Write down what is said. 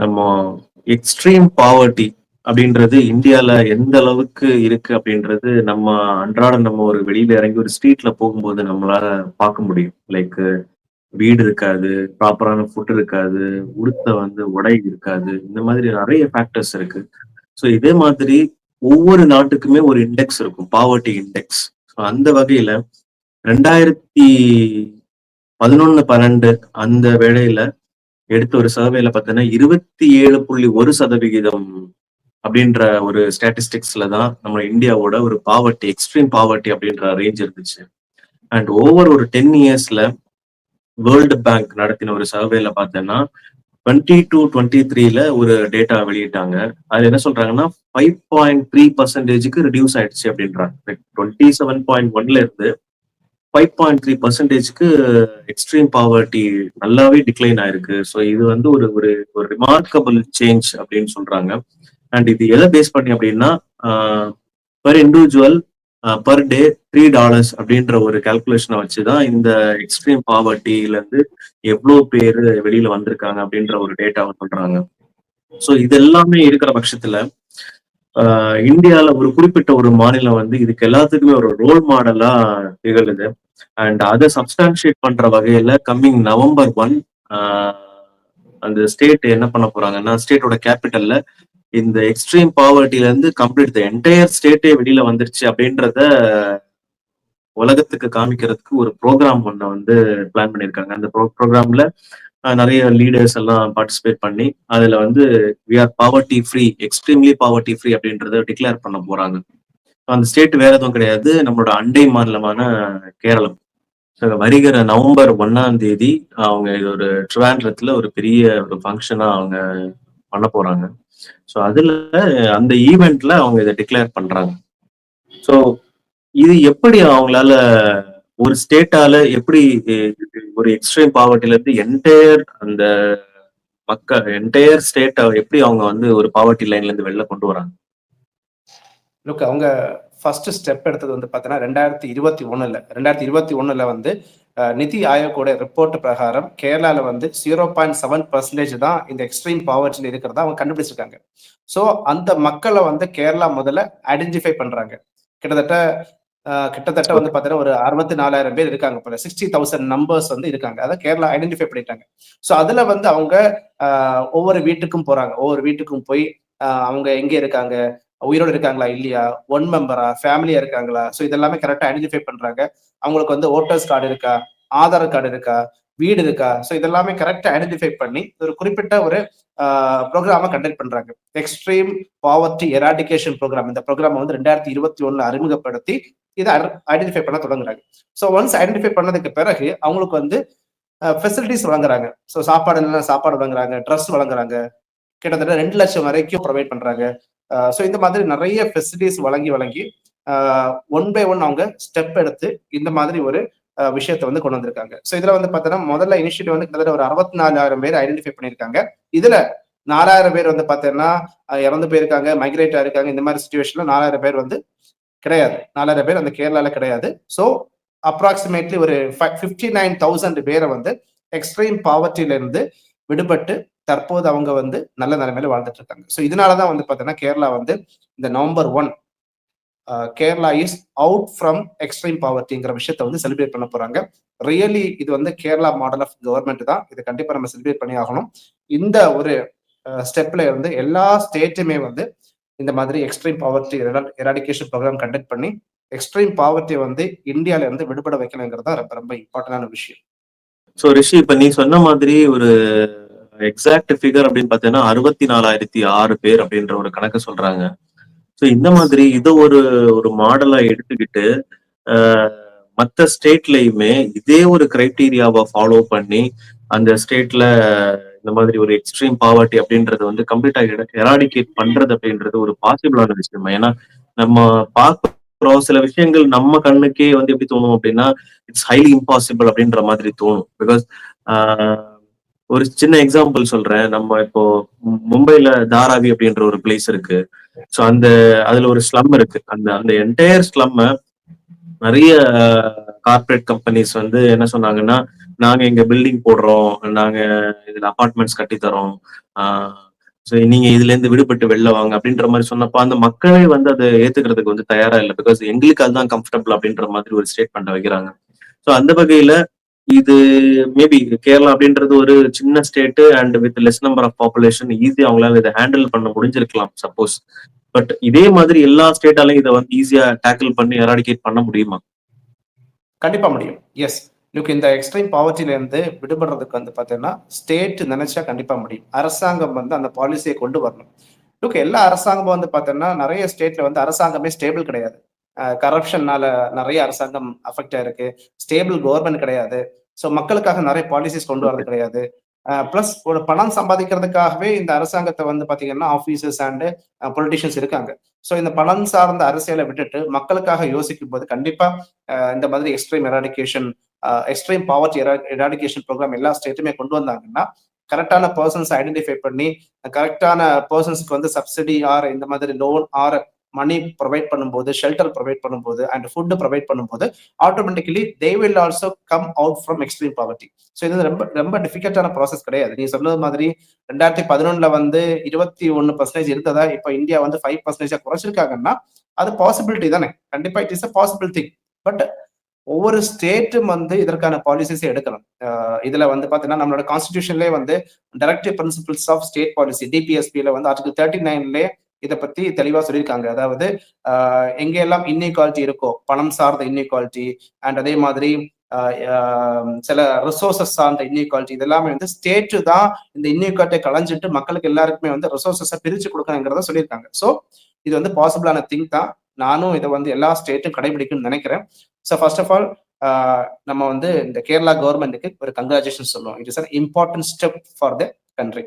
நம்ம extreme poverty அப்படின்றது இந்தியால எந்த அளவுக்கு இருக்கு அப்படின்றது நம்ம அன்றாடம் நம்ம ஒரு வெளியில இறங்கி ஒரு ஸ்ட்ரீட்ல போகும்போது நம்மளால பார்க்க முடியும். லைக் வீடு இருக்காது ப்ராப்பரான ஃபுட் இருக்காது உடுத்த வந்து உடை இருக்காது இந்த மாதிரி நிறைய ஃபேக்டர்ஸ் இருக்கு. ஸோ இதே மாதிரி ஒவ்வொரு நாட்டுக்குமே ஒரு இண்டெக்ஸ் இருக்கும் பாவர்ட்டி இண்டெக்ஸ் ஸோ அந்த வகையில ரெண்டாயிரத்தி பதினொன்னு பன்னெண்டு அந்த வேளையில எடுத்த ஒரு சர்வேல பார்த்தீங்கன்னா இருபத்தி ஏழு புள்ளி ஒரு சதவிகிதம் அப்படின்ற ஒரு ஸ்டாட்டிஸ்டிக்ஸ்ல தான் நம்ம இந்தியாவோட ஒரு பாவர்ட்டி எக்ஸ்ட்ரீம் பாவர்ட்டி அப்படின்ற ரேஞ்ச் இருந்துச்சு. அண்ட் ஓவர் ஒரு டென் இயர்ஸ்ல வேர்ல்டு பேங்க் நடத்தின ஒரு சர்வேல பார்த்தோன்னா டுவெண்ட்டி டூ டுவெண்ட்டி த்ரீல ஒரு டேட்டா வெளியிட்டாங்க. அது என்ன சொல்றாங்கன்னா ஃபைவ் பாயிண்ட் த்ரீ பர்சன்டேஜுக்கு ரிடியூஸ் ஆயிடுச்சு அப்படின்றாங்க. டுவெண்ட்டி செவன் பாயிண்ட் ஒன்ல இருந்து ஃபைவ் பாயிண்ட் த்ரீ பர்சன்டேஜ்க்கு எக்ஸ்ட்ரீம் பாவர்ட்டி நல்லாவே டிக்ளைன் ஆயிருக்கு. ஸோ இது வந்து ஒரு ஒரு ஒரு ரிமார்க்கபிள் சேஞ்ச் அப்படின்னு சொல்றாங்க. அண்ட் இது எதை பேஸ் பண்ணி அப்படின்னா per individual per day three dollars அப்படின்ற ஒரு கால்குலேஷனை வச்சு தான் இந்த எக்ஸ்ட்ரீம் பாவர்ட்டில இருந்து எவ்வளோ பேர் வெளியில வந்திருக்காங்க அப்படின்ற ஒரு டேட்டாவை சொல்றாங்க. ஸோ இது எல்லாமே இருக்கிற பட்சத்துல இந்தியால ஒரு குறிப்பிட்ட ஒரு மாநிலம் வந்து இதுக்கு எல்லாத்துக்குமே ஒரு ரோல் மாடலா திகழுது. அண்ட் அதை சப்ஸ்டான்ஷியேட் பண்ற வகையில கம்மிங் நவம்பர் ஒன் அந்த ஸ்டேட் என்ன பண்ண போறாங்கன்னா ஸ்டேட்டோட கேபிட்டல்ல இந்த எக்ஸ்ட்ரீம் பாவர்ட்டில இருந்து கம்ப்ளீட் த என்டையர் ஸ்டேட்டே வெளியில வந்துருச்சு அப்படின்றத உலகத்துக்கு காமிக்கிறதுக்கு ஒரு ப்ரோக்ராம் ஒன்று வந்து பிளான் பண்ணியிருக்காங்க. அந்த ப்ரோக்ராம்ல நிறைய லீடர்ஸ் எல்லாம் பார்ட்டிசிபேட் பண்ணி அதுல வந்து we are poverty free extremely poverty free அப்படின்றத டிக்ளேர் பண்ண போறாங்க. அந்த ஸ்டேட் வேற எதுவும் கிடையாது. நம்மளோட அண்டை மாநிலமான கேரளம். வருகிற நவம்பர் ஒன்னாம் தேதி அவங்க இது ஒரு ட்ரிவாண்ட்ரத்துல ஒரு பெரிய ஒரு ஃபங்க்ஷனா அவங்க பண்ண போறாங்க. ஸோ அதுல அந்த ஈவெண்ட்ல அவங்க இதை டிக்ளேர் பண்றாங்க. ஸோ இது எப்படி அவங்களால ஒரு ஸ்டேட்டால எப்படி ஒரு எக்ஸ்ட்ரீம் பாவர்ட்டில இருந்து என்டையர் அந்த மக்கள் என்டையர் ஸ்டேட்டை எப்படி அவங்க வந்து ஒரு பாவர்ட்டி லைன்ல இருந்து வெளில கொண்டு வராங்க? லுக் அவங்க ஃபர்ஸ்ட் ஸ்டெப் எடுத்தது வந்து பார்த்தீங்கன்னா ரெண்டாயிரத்தி இருபத்தி ஒண்ணுல ரெண்டாயிரத்தி இருபத்தி ஒண்ணுல வந்து நிதி ஆயோக்கோட ரிப்போர்ட் பிரகாரம் கேரளால வந்து ஜீரோ பாயிண்ட் செவன் பர்சன்டேஜ் தான் இந்த எக்ஸ்ட்ரீம் பாவர்ட்டியில் இருக்கிறதா அவங்க கண்டுபிடிச்சிருக்காங்க. ஸோ அந்த மக்களை வந்து கேரளா முதல்ல ஐடென்டிஃபை பண்றாங்க. கிட்டத்தட்ட கிட்டத்தட்ட வந்து பார்த்தீங்கன்னா ஒரு அறுபத்தி நாலாயிரம் பேர் இருக்காங்க போல. சிக்ஸ்டி தௌசண்ட் நம்பர்ஸ் வந்து இருக்காங்க. அதை கேரளா ஐடென்டிஃபை பண்ணிட்டாங்க. ஸோ அதுல வந்து அவங்க ஒவ்வொரு வீட்டுக்கும் போறாங்க. ஒவ்வொரு வீட்டுக்கும் போய் அவங்க எங்கே இருக்காங்க? உயிரோடு இருக்காங்களா? இல்லையா? ஒன் மெம்பரா ஃபேமிலியா இருக்காங்களா? ஸோ இதெல்லாமே கரெக்டாக ஐடென்டிஃபை பண்றாங்க. அவங்களுக்கு வந்து ஓட்டர்ஸ் கார்டு இருக்கா? ஆதார் கார்டு இருக்கா? வீடு இருக்கா? ஸோ இதெல்லாமே கரெக்டாக ஐடென்டிஃபை பண்ணி ஒரு குறிப்பிட்ட ஒரு ப்ரோக்ராமை கண்டக்ட் பண்றாங்க. எக்ஸ்ட்ரீம் பாவர்ட்டி எராடிகேஷன் ப்ரோக்ராம் இந்த ப்ரோக்ராம் வந்து ரெண்டாயிரத்தி இருபத்தி ஒன்னுல அறிமுகப்படுத்தி இதை ஐடென்டிஃபை பண்ண தொடங்குறாங்க. ஸோ ஒன்ஸ் ஐடென்டிஃபை பண்ணதுக்கு பிறகு அவங்களுக்கு வந்து ஃபெசிலிட்டிஸ் வழங்குறாங்க. ஸோ சாப்பாடு இல்லைன்னா சாப்பாடு வழங்குறாங்க ட்ரெஸ் வழங்குறாங்க. கிட்டத்தட்ட ரெண்டு லட்சம் வரைக்கும் ப்ரொவைட் பண்றாங்க. ஸோ இந்த மாதிரி நிறைய ஃபெசிலிட்டிஸ் வழங்கி வழங்கி ஒன் பை ஒன் அவங்க ஸ்டெப் எடுத்து இந்த மாதிரி ஒரு விஷயத்த வந்து கொண்டு வந்திருக்காங்க. ஸோ இதுல வந்து பார்த்தோன்னா முதல்ல இனிஷியேட்டிவ் வந்து கிட்டத்தட்ட ஒரு அறுபத்தி நாலாயிரம் பேர் ஐடென்டிஃபை பண்ணியிருக்காங்க. இதுல நாலாயிரம் பேர் வந்து பார்த்தீங்கன்னா இறந்து போயிருக்காங்க மைக்ரேட் ஆயிருக்காங்க. இந்த மாதிரி சுச்சுவேஷன்ல நாலாயிரம் பேர் வந்து கிடையாது. நாலாயிரம் பேர் அந்த கேரளால கிடையாது. ஸோ அப்ராக்சிமேட்லி ஒரு ஃபிஃப்டி நைன் தௌசண்ட் பேரை வந்து எக்ஸ்ட்ரீம் பவர்ட்டிலிருந்து விடுபட்டு தற்போது அவங்க வந்து நல்ல நிலைமையில வாழ்ந்துட்டு இருக்காங்க. ஸோ இதனாலதான் வந்து பார்த்தீங்கன்னா கேரளா வந்து இந்த November one Kerala is out from extreme பாவர்ட்டிங்கிற விஷயத்த வந்து செலிப்ரேட் பண்ண போறாங்க. ரியலி இது வந்து கேரளா மாடல் ஆஃப் கவர்மெண்ட் தான். இதை கண்டிப்பாக நம்ம செலிப்ரேட் பண்ணி ஆகணும். இந்த ஒரு ஸ்டெப்ல இருந்து எல்லா ஸ்டேட்டுமே வந்து இந்த மாதிரி extreme poverty eradication programme conduct பண்ணி எக்ஸ்ட்ரீம் பாவர்ட்டியை வந்து இந்தியால இருந்து விடுபட வைக்கணுங்கிறது தான் ரொம்ப ரொம்ப இம்பார்ட்டன்டான விஷயம். ஸோ ரிஷி இப்ப நீ சொன்ன மாதிரி ஒரு எக்ஸாக்ட் ஃபிகர் அப்படின்னு பார்த்தீங்கன்னா அறுபத்தி நாலாயிரத்தி ஆறு பேர் அப்படின்ற ஒரு கணக்கு சொல்றாங்க. ஸோ இந்த மாதிரி இதை ஒரு ஒரு மாடலா எடுத்துக்கிட்டு மற்ற ஸ்டேட்லயுமே இதே ஒரு கிரைட்டீரியாவை ஃபாலோ பண்ணி அந்த ஸ்டேட்ல இந்த மாதிரி ஒரு எக்ஸ்ட்ரீம் பாவர்ட்டி அப்படின்றது வந்து கம்ப்ளீட்டா எராடிகேட் பண்றது அப்படின்றது ஒரு பாசிபிளான விஷயம் ஏன்னா நம்ம பார்க்குற சில விஷயங்கள் நம்ம கண்ணுக்கே வந்து எப்படி தோணும் அப்படின்னா இட்ஸ் ஹைலி இம்பாசிபிள் அப்படின்ற மாதிரி தோணும். பிகாஸ் ஒரு சின்ன எக்ஸாம்பிள் சொல்றேன். நம்ம இப்போ மும்பைல தாராவி அப்படின்ற ஒரு பிளேஸ் இருக்கு. ஸோ அந்த அதுல ஒரு ஸ்லம் இருக்கு. அந்த அந்த என்டையர் ஸ்லம்ம நிறைய கார்பரேட் கம்பெனிஸ் வந்து என்ன சொன்னாங்கன்னா நாங்க இங்க பில்டிங் போடுறோம் நாங்க இதுல அபார்ட்மெண்ட்ஸ் கட்டித்தரோம். ஸோ நீங்க இதுல இருந்து விடுபட்டு வெளில வாங்க அப்படின்ற மாதிரி சொன்னப்போ அந்த மக்களே வந்து அதை ஏத்துக்கிறதுக்கு வந்து தயாரா இல்லை. பிகாஸ் எங்களுக்கு அதுதான் கம்ஃபர்டபுள் அப்படின்ற மாதிரி ஒரு ஸ்டேட்மெண்ட் வைக்கிறாங்க. ஸோ அந்த வகையில இது மேபி கேரளா அப்படின்றது ஒரு சின்ன state and with less number of population ஈஸியா அவங்களால இதை ஹேண்டில் பண்ண முடிஞ்சிருக்கலாம் சப்போஸ் பட் இதே மாதிரி எல்லா ஸ்டேட்டாலையும் இதை வந்து ஈஸியா டேக்கிள் பண்ணி எராடிகேட் பண்ண முடியுமா? கண்டிப்பா முடியும். எஸ் லுக் இந்த எக்ஸ்ட்ரீம் பாவர்ட்டிலேருந்து விடுபடுறதுக்கு வந்து பாத்தீங்கன்னா ஸ்டேட் நினைச்சா கண்டிப்பா முடியும். அரசாங்கம் வந்து அந்த பாலிசியை கொண்டு வரணும். லுக் எல்லா அரசாங்கமும் வந்து பாத்தீங்கன்னா நிறைய ஸ்டேட்ல வந்து அரசாங்கமே ஸ்டேபிள் கிடையாது. கரப்ஷன்னால நிறைய அரசாங்கம் அஃபெக்ட் ஆயிருக்கு. ஸ்டேபிள் கவர்மெண்ட் கிடையாது. ஸோ மக்களுக்காக நிறைய பாலிசிஸ் கொண்டு வரது கிடையாது. ப்ளஸ் ஒரு பணம் சம்பாதிக்கிறதுக்காகவே இந்த அரசாங்கத்தை வந்து பாத்தீங்கன்னா ஆஃபீஸர்ஸ் அண்ட் பொலிட்டிஷியன்ஸ் இருக்காங்க. ஸோ இந்த பணம் சார்ந்த அரசியலை விட்டுட்டு மக்களுக்காக யோசிக்கும் போது கண்டிப்பா இந்த மாதிரி extreme eradication extreme poverty eradication programme எல்லா ஸ்டேட்டுமே கொண்டு வந்தாங்கன்னா கரெக்டான பர்சன்ஸ் ஐடென்டிஃபை பண்ணி கரெக்டான பர்சன்ஸ்க்கு வந்து சப்சிடி ஆர் இந்த மாதிரி லோன் ஆர் மணி ப்ரொவைட் பண்ணும்போது ஷெல்டர் ப்ரொவைட் பண்ணும்போது அண்ட் ஃபுட் ப்ரொவைட் பண்ணும்போது automatically they will also come out from extreme poverty so இது ரொம்ப ரொம்ப டிஃபிகல்ட்டான ப்ராசஸ் கிடையாது. நீ சொன்னது மாதிரி ரெண்டாயிரத்தி பதினொன்னுல வந்து இருபத்தி ஒன்று பர்சன்டேஜ் இருந்ததா இப்போ இந்தியா வந்து ஃபைவ் பர்சன்டேஜா குறைச்சிருக்காங்கன்னா அது பாசிபிலிட்டி தானே. கண்டிப்பா it is a possible thing but ஒவ்வொரு ஸ்டேட்டும் வந்து இதற்கான பாலிசிஸை எடுக்கணும். அஹ் இதுல வந்து பாத்தீங்கன்னா நம்மளோட கான்ஸ்டிடியூஷன்லேயே வந்து directive principles of state policy டிபிஎஸ்பியில வந்து ஆர்டிகல் தேர்ட்டி நைன்லேயே இதை பத்தி தெளிவா சொல்லியிருக்காங்க. அதாவது ஆஹ் எங்கெல்லாம் இன்இக்வாலிட்டி இருக்கோ பணம் சார்ந்த இன்இக்வாலிட்டி அண்ட் அதே மாதிரி ஆஹ் ஆஹ் சில ரிசோர்சஸ் சார்ந்த இன்இக்வாலிட்டி இதெல்லாமே வந்து ஸ்டேட்டு தான் இந்த இன்இக்வாலிட்டியை களைஞ்சிட்டு மக்களுக்கு எல்லாருக்குமே வந்து ரிசோர்சஸை பிரிச்சு கொடுக்கணுங்கிறத சொல்லியிருக்காங்க. ஸோ இது வந்து பாசிபிளான திங் தான். நானும் இதை வந்து எல்லா ஸ்டேட்டும் கடைபிடிக்கும்னு நினைக்கிறேன். ஸோ ஃபர்ஸ்ட் ஆஃப் ஆல் நம்ம வந்து இந்த கேரளா கவர்மெண்ட்டுக்கு ஒரு கங்க்ராச்சுலேஷன் சொல்லுவோம். It is an important step for the country